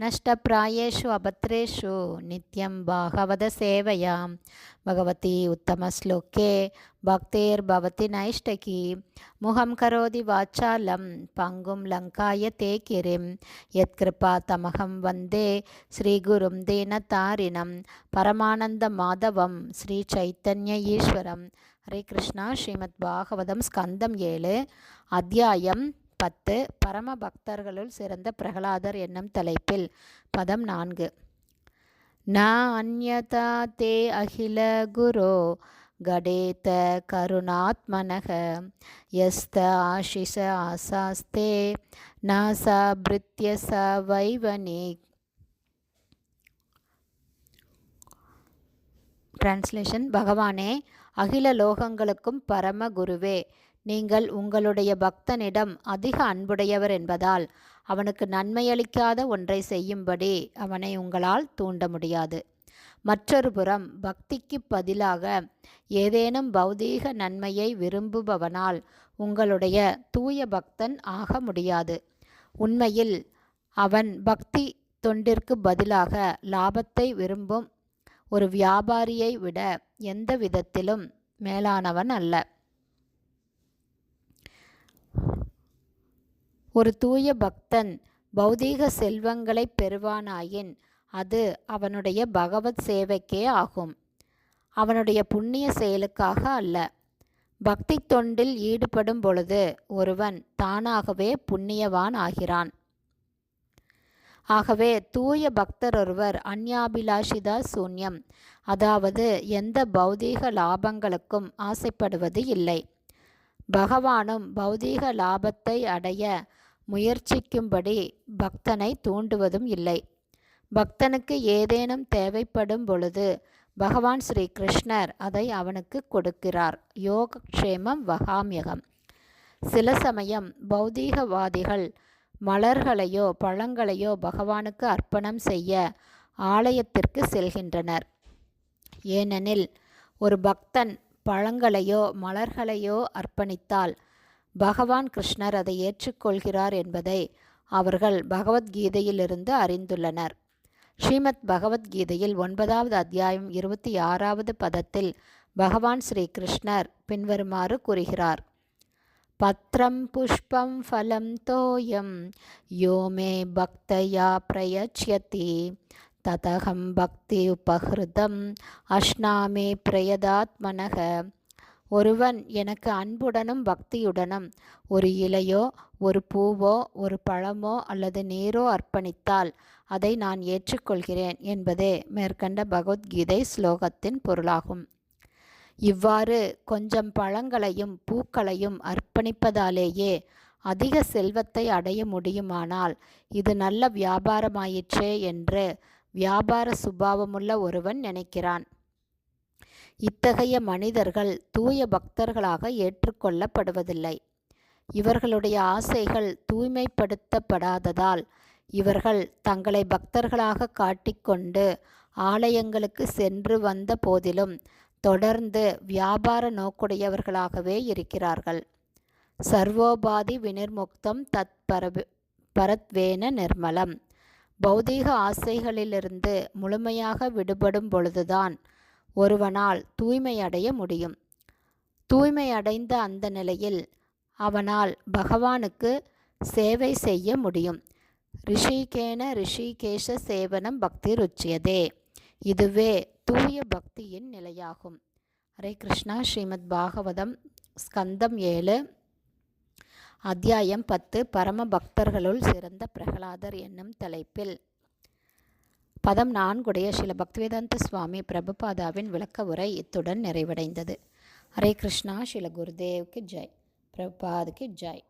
नष्टप्रायेषु अभद्रेषु नित्यं भागवतसेवयां भगवती उत्तमश्लोके भक्तिर्भवति नैष्टकी मुहं करोति वाचालं पङ्गुं लङ्काय ते गिरिं यत्कृपा तमहं वन्दे श्रीगुरुं दीनतारिणं परमानन्दमाधवं श्रीचैतन्य ईश्वरं ஹரே கிருஷ்ணா ஸ்ரீமத் பாகவதம் ஸ்கந்தம் ஏழு அத்தியாயம் பத்து பரம பக்தர்களுள் சிறந்த பிரகலாதர் என்னும் தலைப்பில். பதம் நான்கு. ந அந்யதா தே அகில குரோ கடேத கருணாத்மனக யஸ்த ஆஷிஷ ஆசாஸ்தே ந ச பிருத்ய ச வைவனிக் டிரான்ஸ்லேஷன் பகவானே அகில லோகங்களுக்கும் பரம குருவே நீங்கள் உங்களுடைய பக்தனிடம் அதிக அன்புடையவர் என்பதால் அவனுக்கு நன்மையளிக்காத ஒன்றை செய்யும்படி அவனை உங்களால் தூண்ட முடியாது. மற்றொரு புறம் பக்திக்கு பதிலாக ஏதேனும் பௌதீக நன்மையை விரும்புபவனால் உங்களுடைய தூய பக்தன் ஆக முடியாது. உண்மையில் அவன் பக்தி தொண்டிற்கு பதிலாக லாபத்தை விரும்பும் ஒரு வியாபாரியை விட எந்த விதத்திலும் மேலானவன் அல்ல. ஒரு தூய பக்தன் பௌதீக செல்வங்களை பெறுவானாயின் அது அவனுடைய பகவத் சேவைக்கே ஆகும். அவனுடைய புண்ணிய செயலுக்காக அல்ல. பக்தி தொண்டில் ஈடுபடும் பொழுது ஒருவன் தானாகவே புண்ணியவான் ஆகிறான். ஆகவே தூய பக்தர் ஒருவர் அந்யாபிலாஷிதா சூன்யம். அதாவது எந்த பௌதீக லாபங்களுக்கும் ஆசைப்படுவது இல்லை. பகவானும் பௌதீக லாபத்தை அடைய முயற்சிக்கும்படி பக்தனை தூண்டுவதும் இல்லை. பக்தனுக்கு ஏதேனும் தேவைப்படும் பொழுது பகவான் ஸ்ரீ கிருஷ்ணர் அதை அவனுக்கு கொடுக்கிறார். யோகக்ஷேமம் வகாமியகம். சில சமயம் பௌதீகவாதிகள் மலர்களையோ பழங்களையோ பகவானுக்கு அர்ப்பணம் செய்ய ஆலயத்திற்கு செல்கின்றனர். ஏனெனில் ஒரு பக்தன் பழங்களையோ மலர்களையோ அர்ப்பணித்தால் பகவான் கிருஷ்ணர் அதை ஏற்றுக்கொள்கிறார் என்பதை அவர்கள் பகவத்கீதையிலிருந்து அறிந்துள்ளனர். ஸ்ரீமத் பகவத்கீதையில் ஒன்பதாவது அத்தியாயம் இருபத்தி ஆறாவது பதத்தில் பகவான் ஸ்ரீ கிருஷ்ணர் பின்வருமாறு கூறுகிறார். பத்ரம் புஷ்பம் ஃபலம் தோயம் யோமே பக்தயா பிரயச்சியதி ததகம் பக்தி உபகிருதம் அஷ்னாமே பிரயதாத்மனக ஒருவன் எனக்கு அன்புடனும் பக்தியுடனும் ஒரு இலையோ ஒரு பூவோ ஒரு பழமோ அல்லது நீரோ அர்ப்பணித்தால் அதை நான் ஏற்றுக்கொள்கிறேன் என்பதே மேற்கண்ட பகவத்கீதை ஸ்லோகத்தின் பொருளாகும். இவ்வாறு கொஞ்சம் பழங்களையும் பூக்களையும் அர்ப்பணிப்பதாலேயே அதிக செல்வத்தை அடைய முடியுமானால் இது நல்ல வியாபாரமாயிற்றே என்று வியாபார சுபாவமுள்ள ஒருவன் நினைக்கிறான். இத்தகைய மனிதர்கள் தூய பக்தர்களாக ஏற்றுக்கொள்ளப்படுவதில்லை. இவர்களுடைய ஆசைகள் தூய்மைப்படுத்தப்படாததால் இவர்கள் தங்களை பக்தர்களாக காட்டிக்கொண்டு ஆலயங்களுக்கு சென்று வந்த போதிலும் தொடர்ந்து வியாபார நோக்குடையவர்களாகவே இருக்கிறார்கள். சர்வோபாதி வினிர்முக்தம் தத் பரத்வேன நிர்மலம். பௌதீக ஆசைகளிலிருந்து முழுமையாக விடுபடும் பொழுதுதான் ஒருவனால் தூய்மையடைய முடியும். தூய்மையடைந்த அந்த நிலையில் அவனால் பகவானுக்கு சேவை செய்ய முடியும். ரிஷிகேன ரிஷிகேஷ சேவனம் பக்தி ருச்சியதே. இதுவே தூய பக்தியின் நிலையாகும். ஹரே கிருஷ்ணா. ஸ்ரீமத் பாகவதம் ஸ்கந்தம் ஏழு. அத்தியாயம் பத்து. பரம பக்தர்களுள் சிறந்த பிரகலாதர் என்னும் தலைப்பில் பதம் நான்குடைய சில பக்திவேதாந்த சுவாமி பிரபுபாதாவின் விளக்க உரை இத்துடன் நிறைவடைந்தது. ஹரே கிருஷ்ணா. சில குருதேவ்க்கு ஜெய். பிரபுபாதுக்கு ஜெய்.